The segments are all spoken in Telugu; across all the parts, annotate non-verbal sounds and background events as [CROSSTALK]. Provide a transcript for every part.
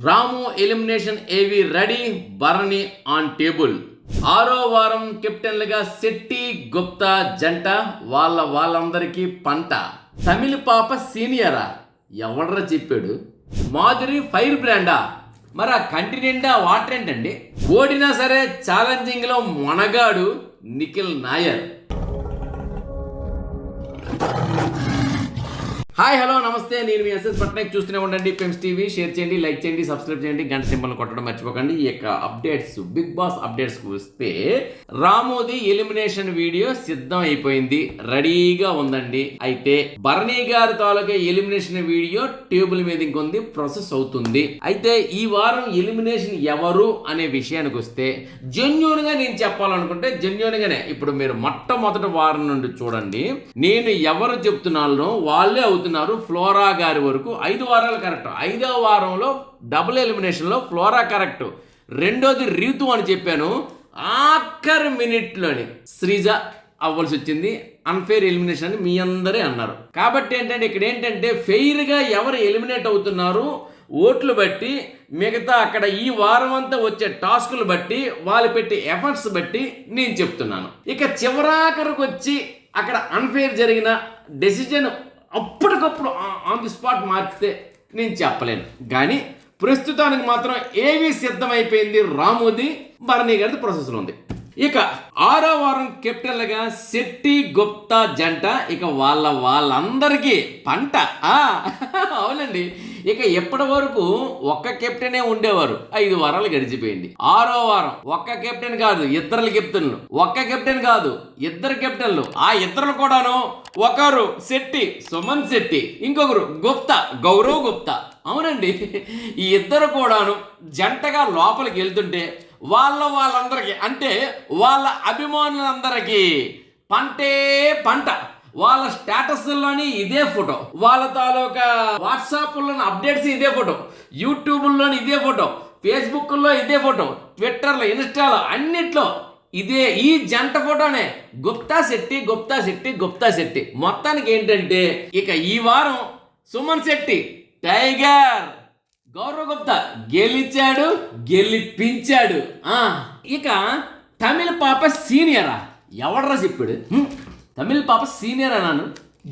రాము ఎలిమినేషన్ ఏవి రెడీ? Bharani on table. ఆరో వారం కెప్టెన్లుగా శెట్టి గుప్తా జంట వాళ్ళ వాళ్ళందరికీ పంట. తమిళ పాప సీనియరా? ఎవడరా చెప్పాడు? మాధురి ఫైర్ బ్రాండా? మరి ఆ కంటి నిండా వాటర్ ఏంటండి? ఓడినా సరే ఛాలెంజింగ్లో మొనగాడు నిఖిల్ నాయర్. హాయ్ హలో నమస్తే. నేను మీ ఎస్ఎస్ పట్నాయక్. చూస్తూనే ఉండండి. పెమ్స్ టీవీ షేర్ చేయండి లైక్ చేయండి సబ్స్క్రైబ్ చేయండి. గంట సింబల్ కొట్టడం మర్చిపోకండి. ఈ యొక్క అప్డేట్స్ బిగ్ బాస్ అప్డేట్స్ వస్తే రామోది ఎలిమినేషన్ వీడియో సిద్ధం అయిపోయింది రెడీగా ఉందండి. అయితే భరణి గారి తాలూకా ఎలిమినేషన్ వీడియో టేబుల్ మీద ఇంకొంది ప్రాసెస్ అవుతుంది. అయితే ఈ వారం ఎలిమినేషన్ ఎవరు అనే విషయానికి వస్తే జెన్యున్గా నేను చెప్పాలనుకుంటే జెన్యున్ గానే ఇప్పుడు మీరు మొట్టమొదటి వారం నుండి చూడండి. నేను ఎవరు చెప్తున్నానో వాళ్ళే అవుతున్నారు ఫ్లోరా గారి వరకు. ఐదు వారాలు కరెక్ట్. ఐదో వారంలో డబుల్ ఎలిమినేషన్లో ఫ్లోరా కరెక్ట్. రెండోది రీతు అని చెప్పాను. ఆఖరి మినిట్లోని శ్రీజ అవ్వాల్సి వచ్చింది. అన్ఫెయిర్ ఎలిమినేషన్ అని మీ అందరే అన్నారు. కాబట్టి ఏంటంటే ఇక్కడ ఏంటంటే ఫెయిర్గా ఎవరు ఎలిమినేట్ అవుతున్నారు? ఓట్లు బట్టి మిగతా అక్కడ ఈ వారం అంతా వచ్చే టాస్కులు బట్టి వాళ్ళు పెట్టే ఎఫర్ట్స్ బట్టి నేను చెప్తున్నాను. ఇక చివరాఖరికి వచ్చి అక్కడ అన్ఫెయిర్ జరిగిన డెసిజన్ అప్పటికప్పుడు ఆన్ ది స్పాట్ మార్చితే నేను చెప్పలేను. కానీ ప్రస్తుతానికి మాత్రం ఏవి సిద్ధమైపోయింది రామోది భరణి గారిది ప్రాసెస్లో ఉంది. ఇక ఆరో వారం కెప్టెన్లుగా శెట్టి గుప్తా జంట ఇక వాళ్ళ వాళ్ళందరికీ పంట. ఆ, [LAUGHS] అవునండి. ఇక ఎప్పటి వరకు ఒక్క కెప్టెనే ఉండేవారు. ఐదు వారాలు గడిచిపోయింది. ఆరో వారం ఒక్క కెప్టెన్ కాదు ఇద్దరు కెప్టెన్లు. ఒక్క కెప్టెన్ కాదు ఇద్దరు కెప్టెన్లు. ఆ ఇద్దరు కూడాను ఒకరు శెట్టి సుమన్ శెట్టి ఇంకొకరు గుప్తా గౌరవ్ గుప్తా. అవునండి. ఈ ఇద్దరు కూడాను జంటగా లోపలికి వెళ్తుంటే వాళ్ళ వాళ్ళందరికీ అంటే వాళ్ళ అభిమానులందరికీ పంటే పంట. వాళ్ళ స్టేటస్లోని ఇదే ఫోటో వాళ్ళ తాలూకా వాట్సాప్లోని అప్డేట్స్ ఇదే ఫోటో యూట్యూబ్లోని ఇదే ఫోటో ఫేస్బుక్లో ఇదే ఫోటో ట్విట్టర్లో ఇన్స్టాలో అన్నిట్లో ఇదే ఈ జంట ఫోటోనే గుప్తా శెట్టి గుప్తా శెట్టి గుప్తా శెట్టి. మొత్తానికి ఏంటంటే ఇక ఈ వారం సుమన్ శెట్టి టైగర్. గౌరవ్ గుప్తా గెలిచాడు గెలిపించాడు. ఇక తమిళ పాప సీనియరా? ఎవడరా చెప్పాడు? తమిళ పాప సీనియర్ అన్నాను.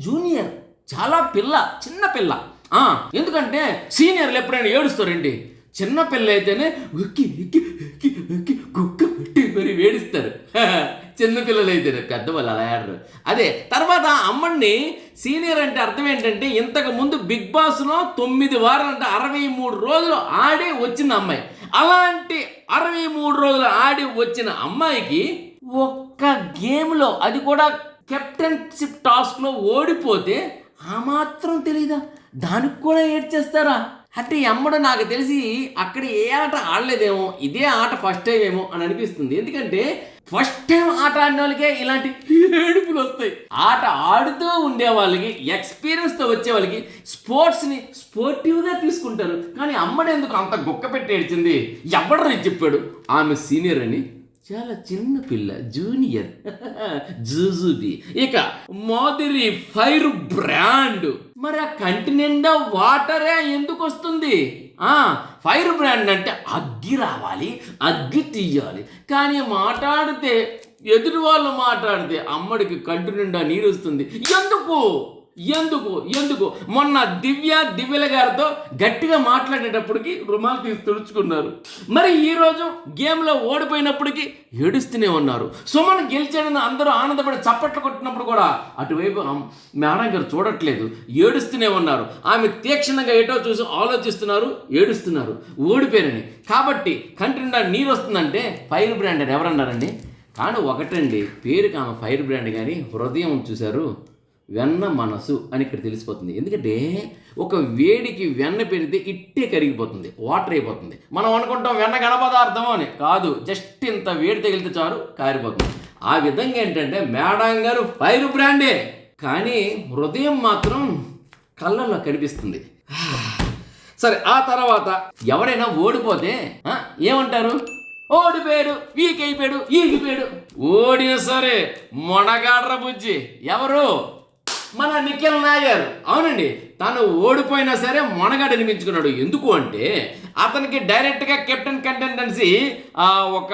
జూనియర్ చాలా పిల్ల చిన్న పిల్ల. ఎందుకంటే సీనియర్లు ఎప్పుడైనా ఏడుస్తారండి చిన్న పిల్ల అయితేనే ఉక్కి ఉక్కి ఉక్కి ఉక్కి కుక్క పెట్టి మరి వేడిస్తారు [LAUGHS] చిన్న పిల్లలు అయితేనే పెద్దవాళ్ళు అలా ఆడరు అదే తర్వాత అమ్మని సీనియర్ అంటే అర్థం ఏంటంటే ఇంతకు ముందు బిగ్ బాస్లో తొమ్మిది వారాలు అంటే అరవై మూడు రోజులు ఆడి వచ్చిన అమ్మాయి. అలాంటి అరవై మూడు రోజులు ఆడి వచ్చిన అమ్మాయికి ఒక్క గేమ్లో అది కూడా కెప్టెన్షిప్ టాస్క్లో ఓడిపోతే ఆ మాత్రం తెలీదా? దానికి కూడా ఏడ్చేస్తారా? అంటే ఈ అమ్మడు నాకు తెలిసి అక్కడ ఏ ఆట ఆడలేదేమో ఇదే ఆట ఫస్ట్ టైం ఏమో అని అనిపిస్తుంది. ఎందుకంటే ఫస్ట్ టైం ఆట ఆడిన వాళ్ళకే ఇలాంటి ఏడుపులు వస్తాయి. ఆట ఆడుతూ ఉండే వాళ్ళకి ఎక్స్పీరియన్స్తో వచ్చే వాళ్ళకి స్పోర్ట్స్ని స్పోర్టివ్గా తీసుకుంటారు. కానీ అమ్మడు ఎందుకు అంత గుక్క పెట్టి ఏడ్చింది? ఎవడరని చెప్పాడు? ఆమె సీనియర్ అని. చాలా చిన్న పిల్ల జూనియర్ [LAUGHS] జూజుబి. ఇక మాదిరి ఫైర్ బ్రాండ్. మరి ఆ కంటి నిండా వాటరే ఎందుకు వస్తుంది ఫైర్ బ్రాండ్ అంటే అగ్గి రావాలి అగ్గి తీయాలి. కానీ మాట్లాడితే ఎదుటి వాళ్ళు మాట్లాడితే అమ్మడికి కంటి నిండా నీరు వస్తుంది ఎందుకు? ఎందుకు? ఎందుకు? మొన్న దివ్య దివ్యల గారితో గట్టిగా మాట్లాడేటప్పటికి రుమాలు తీసి తుడుచుకున్నారు. మరి ఈరోజు గేమ్లో ఓడిపోయినప్పటికీ ఏడుస్తూనే ఉన్నారు. సుమన్ గెలిచాడని అందరూ ఆనందపడి చప్పట్లు కొట్టినప్పుడు కూడా అటువైపు మేడం గారు చూడట్లేదు. ఏడుస్తూనే ఉన్నారు. ఆమె తీక్షణంగా ఏటో చూసి ఆలోచిస్తున్నారు ఏడుస్తున్నారు. ఓడిపోయారని. కాబట్టి కంటి నిండా నీరు వస్తుందంటే ఫైర్ బ్రాండ్ ఎవరన్నారండి? కానీ ఒకటండి. పేరుకి ఆమె ఫైర్ బ్రాండ్ కానీ హృదయం చూశారు. వెన్న మనసు అని ఇక్కడ తెలిసిపోతుంది. ఎందుకంటే ఒక వేడికి వెన్న పెడితే ఇట్టే కరిగిపోతుంది వాటర్ అయిపోతుంది. మనం అనుకుంటాం వెన్న ఘనపదార్థం అని. కాదు జస్ట్ ఇంత వేడి తగిలితే చాలు కారిపోతుంది. ఆ విధంగా ఏంటంటే మేడం గారు ఫైర్ బ్రాండే. కానీ హృదయం మాత్రం కళ్ళల్లో కనిపిస్తుంది. సరే ఆ తర్వాత ఎవరైనా ఓడిపోతే ఏమంటారు? ఓడిపోయాడు వీక్ అయిపోయాడు ఈగిపోయాడు ఓడిన సరే మొనగాడ్ర బుజ్జి. ఎవరు? మన నిఖిల్ నాయర్. అవునండి. తను ఓడిపోయినా సరే మొనగాడు అనిపించుకున్నాడు ఎందుకు అంటే అతనికి డైరెక్ట్గా కెప్టెన్ కంటెంటెన్సీ ఒక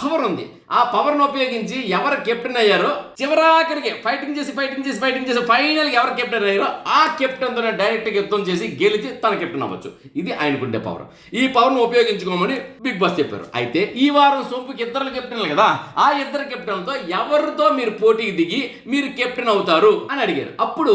పవర్ ఉంది. ఆ పవర్ను ఉపయోగించి ఎవరు కెప్టెన్ అయ్యారో చివరాఖరికి ఫైటింగ్ చేసి ఫైటింగ్ చేసి ఫైటింగ్ చేసి ఫైనల్గా ఎవరు కెప్టెన్ అయ్యారో ఆ కెప్టెన్తో డైరెక్ట్గా యుద్ధం చేసి గెలిచి తన కెప్టెన్ అవ్వచ్చు. ఇది ఆయనకుండే పవర్ ఈ పవర్ను ఉపయోగించుకోమని బిగ్ బాస్ చెప్పారు. అయితే ఈ వారం సొంపుకి ఇద్దరు కెప్టెన్లు కదా? ఆ ఇద్దరు కెప్టెన్లతో ఎవరితో మీరు పోటీకి దిగి మీరు కెప్టెన్ అవుతారు అని అడిగారు. అప్పుడు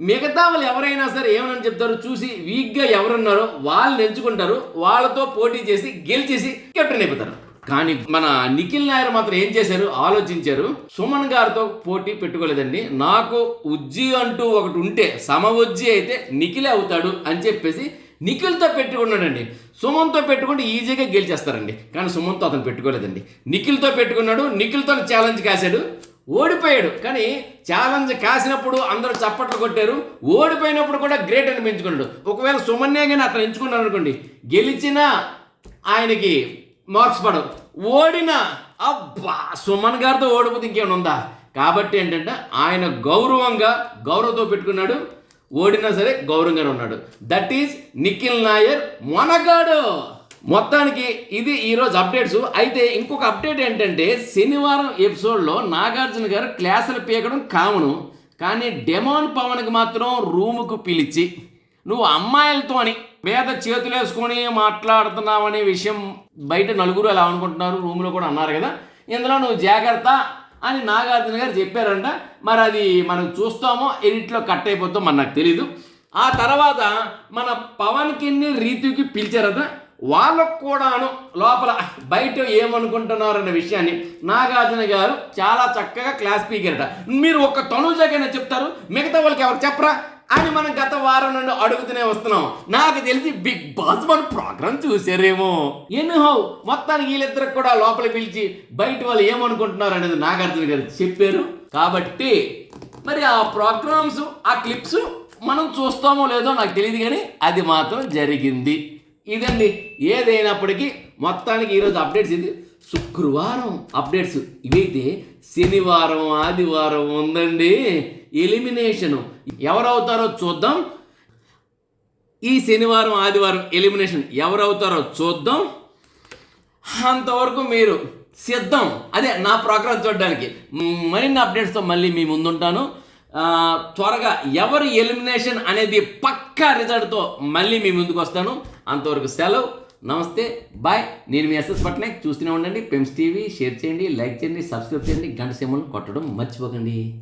మిగతా వాళ్ళు ఎవరైనా సరే ఏమని చెప్తారు చూసి వీక్గా ఎవరున్నారో వాళ్ళని ఎంచుకుంటారు వాళ్ళతో పోటీ చేసి గెలిచేసి కెప్టెన్ అయిపోతారు. కానీ మన నిఖిల్ నాయర్ మాత్రం ఏం చేశారు? ఆలోచించారు. సుమన్ గారితో పోటీ పెట్టుకోలేదండి. నాకు ఉజ్జి అంటూ ఒకటి ఉంటే సమ ఉజ్జి అయితే నిఖిలే అవుతాడు అని చెప్పేసి నిఖిల్తో పెట్టుకున్నాడండి. సుమన్తో పెట్టుకుంటే ఈజీగా గెలిచేస్తారండి. కానీ సుమన్తో అతను పెట్టుకోలేదండి. నిఖిల్తో పెట్టుకున్నాడు. నిఖిల్తో ఛాలెంజ్ కాశాడు. ఓడిపోయాడు. కానీ ఛాలెంజ్ కాసినప్పుడు అందరూ చప్పట్లు కొట్టారు. ఓడిపోయినప్పుడు కూడా గ్రేట్ అని పెంచుకున్నాడు ఒకవేళ సుమన్నే కానీ అతను ఎంచుకున్నాడు అనుకోండి గెలిచినా ఆయనకి మార్క్స్ పడవు. ఓడినా అబ్బా సుమన్ గారితో ఓడిపోతే ఇంకేమైనా ఉందా? కాబట్టి ఏంటంటే ఆయన గౌరవంగా గౌరవంతో పెట్టుకున్నాడు. ఓడినా సరే గౌరవంగానే ఉన్నాడు. That is Nikhil Nair Monagadu. మొత్తానికి ఇది ఈరోజు అప్డేట్స్ అయితే ఇంకొక అప్డేట్ ఏంటంటే శనివారం ఎపిసోడ్లో నాగార్జున గారు క్లాసులు పీకడం కామను. కానీ డెమాన్ పవన్కి మాత్రం రూముకు పిలిచి నువ్వు అమ్మాయిలతో అని మీద చేతులు వేసుకొని అనే విషయం బయట నలుగురు అలా అనుకుంటున్నారు రూమ్లో కూడా అన్నారు కదా. ఇందులో నువ్వు జాగ్రత్త అని నాగార్జున గారు చెప్పారంట. మరి అది మనం చూస్తామో ఎడిట్లో కట్ అయిపోతాం మనకు తెలీదు. ఆ తర్వాత మన పవన్ రీతికి పిలిచారట. వాళ్ళకు కూడాను లోపల బయట ఏమనుకుంటున్నారు అనే విషయాన్ని నాగార్జున గారు చాలా చక్కగా క్లాస్ పీకారట. మీరు ఒక తనుజాకైనా చెప్తారు మిగతా వాళ్ళకి ఎవరు చెప్పరా? అని మనం గత వారం నుండి అడుగుతూనే వస్తున్నాం. నాకు తెలిసి బిగ్ బాస్ మన ప్రోగ్రామ్ చూసారేమో ఎన్హౌ మొత్తానికి వీళ్ళిద్దరికి కూడా లోపల పిలిచి బయట వాళ్ళు ఏమనుకుంటున్నారు అనేది నాగార్జున గారు చెప్పారు. కాబట్టి మరి ఆ ప్రోగ్రామ్స్ ఆ క్లిప్స్ మనం చూస్తామో లేదో నాకు తెలియదు కానీ అది మాత్రం జరిగింది. ఇదండి ఏదైనప్పటికీ మొత్తానికి ఈరోజు అప్డేట్స్ ఇది శుక్రవారం అప్డేట్స్. ఇవైతే శనివారం ఆదివారం ఉందండి. ఎలిమినేషన్. ఎవరవుతారో చూద్దాం. ఈ శనివారం ఆదివారం ఎలిమినేషన్ ఎవరవుతారో చూద్దాం. అంతవరకు మీరు సిద్ధం. అదే నా ప్రోగ్రాం చూడడానికి. మరిన్ని అప్డేట్స్తో మళ్ళీ మీ ముందుంటాను. త్వరగా ఎవరు ఎలిమినేషన్ అనేది పక్కా రిజల్ట్తో మళ్ళీ మీ ముందుకు వస్తాను అంతవరకు సెలవు. నమస్తే బాయ్. నేను మీ ఎస్ఎస్ పట్నాయక్. చూస్తూనే ఉండండి. పెమ్స్ టీవీ షేర్ చేయండి లైక్ చేయండి సబ్స్క్రైబ్ చేయండి. గంట సింబల్ కొట్టడం మర్చిపోకండి.